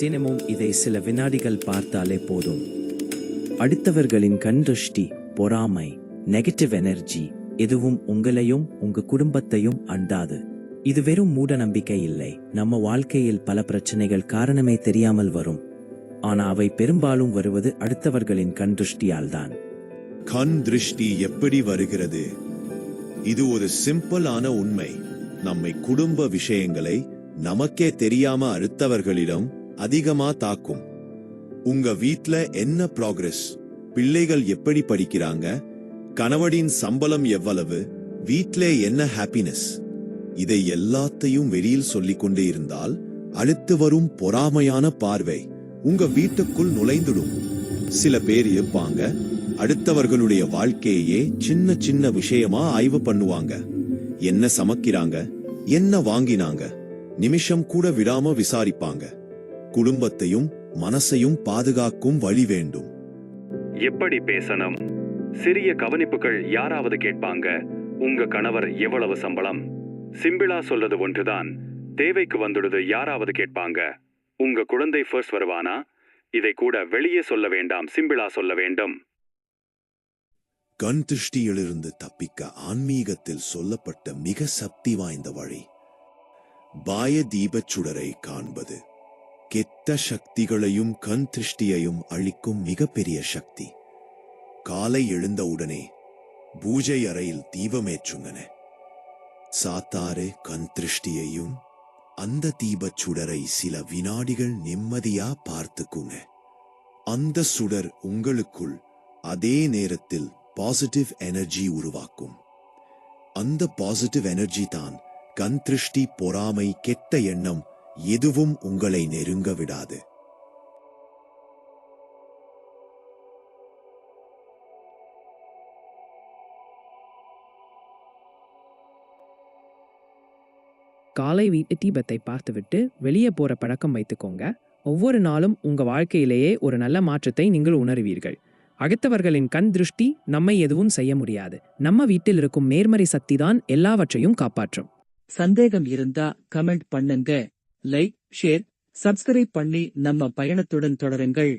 தினமும் இதை சில வினாடிகள் பார்த்தாலே போதும். அடுத்தவர்களின் கண் திருஷ்டி பொறாமை நெகட்டிவ் எனர்ஜி எதுவும் உங்களையும் உங்க குடும்பத்தையும் அண்டாது. இது வெறும் மூட நம்பிக்கை இல்லை. நம்ம வாழ்க்கையில் பல பிரச்சனைகள் காரணமே தெரியாமல் வரும். ஆனா அவை பெரும்பாலும் வருவது அடுத்தவர்களின் கண் திருஷ்டியால் தான் கண் திருஷ்டி எப்படி வருகிறது? இது ஒரு சிம்பிளான உண்மை. நம்மை குடும்ப விஷயங்களை நமக்கே தெரியாம அடுத்தவர்களிடம் அதிகமா தாக்கும். உங்க வீட்ல என்ன ப்ராக்ரஸ்? பிள்ளைகள் எப்படி படிக்கிறாங்க? கணவனின் சம்பளம் எவ்வளவு? வீட்ல என்ன ஹாப்பினஸ்? இதை எல்லாத்தையும் வெளியில் சொல்லிக் கொண்டே இருந்தால் அடுத்து வரும் பொறாமையான பார்வை உங்க வீட்டுக்குள் நுழைந்துடும். சில பேர் இருப்பாங்க அடுத்தவர்களுடைய வாழ்க்கையே சின்ன சின்ன விஷயமா ஆய்வு பண்ணுவாங்க. என்ன சமைக்கிறாங்க? என்ன வாங்கினாங்க? நிமிஷம் கூட விடாம விசாரிப்பாங்க. குடும்பத்தையும் மனசையும் பாதுகாக்கும் வழி வேண்டும். எப்படி பேசணும்? சிறிய கவனிப்புகள் யாராவது கேட்பாங்க? உங்க கணவர் எவ்வளவு சம்பளம்? சிம்பிளா சொல்றது ஒன்றுதான். தேவைக்கு வந்துடுது யாராவது கேட்பாங்க? உங்க குழந்தை ஃபர்ஸ்ட் வருவானா? இதை கூட வெளியே சொல்ல வேண்டாம் சிம்பிளா சொல்ல வேண்டும். கண் திருஷ்டியிலிருந்து தப்பிக்க ஆன்மீகத்தில் சொல்லப்பட்ட மிக சக்தி வாய்ந்த வழி. பாய தீபச் சுடரை காண்பது. கெட்ட சக்திகளையும் கண் திருஷ்டியையும் அளிக்கும் மிகப்பெரிய சக்தி. காலை எழுந்தவுடனே பூஜை அறையில் தீபமேற்றுங்கன சாத்தாறு கண் திருஷ்டியையும் அந்த தீபச் சுடரை சில வினாடிகள் நிம்மதியா பார்த்துக்குங்க அந்த சுடர் உங்களுக்குள் அதே நேரத்தில் பாசிட்டிவ் எனர்ஜி உருவாக்கும். அந்த பாசிட்டிவ் எனர்ஜி தான் கண் திருஷ்டி பொறாமை கெட்ட எண்ணம் எதுவும் உங்களை நெருங்க விடாது. காலை வீட்டு தீபத்தை பார்த்துவிட்டு வெளியே போற பழக்கம் வைத்துக்கோங்க. ஒவ்வொரு நாளும் உங்க வாழ்க்கையிலேயே ஒரு நல்ல மாற்றத்தை நீங்கள் உணருவீர்கள். அடுத்தவர்களின் கண் திருஷ்டி நம்மை எதுவும் செய்ய முடியாது. நம்ம வீட்டில் இருக்கும் நேர்மறை சக்தி தான் எல்லாவற்றையும் காப்பாற்றும். சந்தேகம் இருந்தா கமெண்ட் பண்ணுங்க. லைக் ஷேர் சப்ஸ்கிரைப் பண்ணி நம்ம பயணத்துடன் தொடருங்கள்.